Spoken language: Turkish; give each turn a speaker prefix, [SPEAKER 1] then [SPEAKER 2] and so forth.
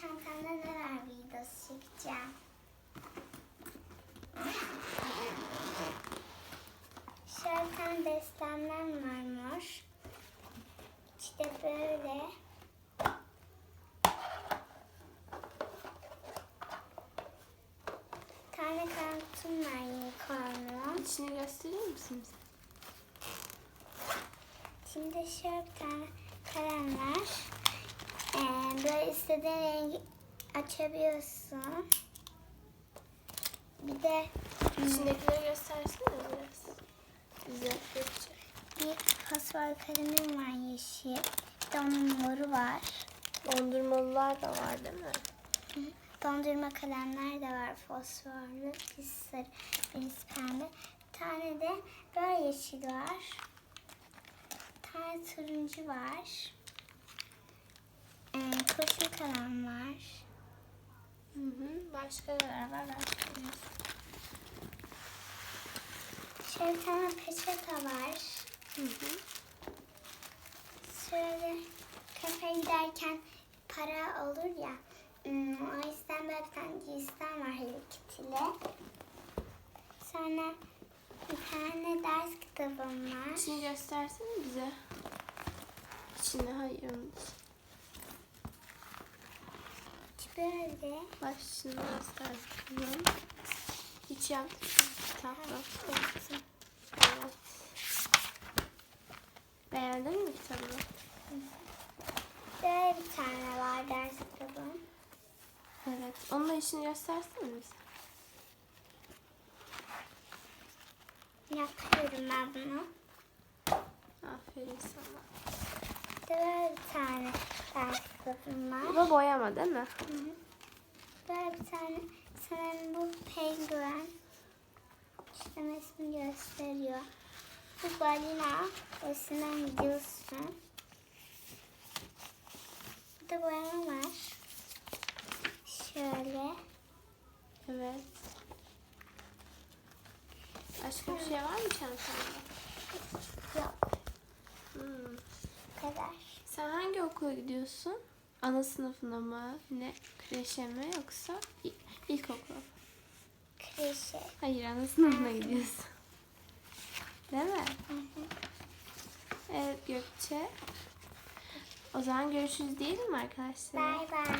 [SPEAKER 1] çantamda ne var videosu çekeceğim. Şöyle beslenmem varmış. İşte böyle. Bir tane kartım var unicorn'un.
[SPEAKER 2] İçini gösterir misin bize?
[SPEAKER 1] Şimdi şöyle bir tane kalem var. Böyle istediğin rengi açabiliyorsun. Bir de
[SPEAKER 2] İçindekileri göstersene biraz. Bize Gökçe.
[SPEAKER 1] bir fosfor kalemim var yeşil. Bir de onun moru var.
[SPEAKER 2] Dondurmalılar da var değil mi?
[SPEAKER 1] Dondurma kalemler de var fosforlu. Birisi sarı, birisi pembe. Bir tane de böyle yeşil var. Bir tane turuncu var. Ee, kurşun kalem var.
[SPEAKER 2] Hı hı. Başka neler var? Başka neler?
[SPEAKER 1] Şöyle bir tane peçete var.
[SPEAKER 2] Hı hı.
[SPEAKER 1] Şöyle kafeye giderken para olur ya. hmm, O yüzden böyle bir tane giysinden var Hello Kitty'li. Sonra bir tane ders kitabım var.
[SPEAKER 2] İçini göstersene bize. İçini hayır.
[SPEAKER 1] Böyle.
[SPEAKER 2] Baş içini göster. bakalım. Hiç.
[SPEAKER 1] Yaptım.
[SPEAKER 2] Evet. Beğendin mi kitabı?
[SPEAKER 1] Böyle bir tane var ders kitabım.
[SPEAKER 2] Evet. Onun da içini göstersene bize.
[SPEAKER 1] Yapıyorum ben bunu.
[SPEAKER 2] Aferin sana.
[SPEAKER 1] Böyle bir tane ders
[SPEAKER 2] Bu
[SPEAKER 1] var.
[SPEAKER 2] da boyama değil mi?
[SPEAKER 1] Hı hı. Böyle bir tane sanırım bu penguen. İşte resmi gösteriyor. Bu balina resimden gidiyorsun. Bir de boyama var. Şöyle.
[SPEAKER 2] Evet. Başka bir şey var mı çantanda?
[SPEAKER 1] Yok.
[SPEAKER 2] Hmm.
[SPEAKER 1] Bu kadar.
[SPEAKER 2] Sen hangi okula gidiyorsun? Ana sınıfına mı? Ne? Kreşe mi yoksa il- ilkokula? mı?
[SPEAKER 1] Kreşe.
[SPEAKER 2] Hayır ana sınıfına gidiyorsun. Değil mi?
[SPEAKER 1] Hı hı.
[SPEAKER 2] Evet Gökçe. O zaman görüşürüz diyelim mi arkadaşlar?
[SPEAKER 1] Bye bye.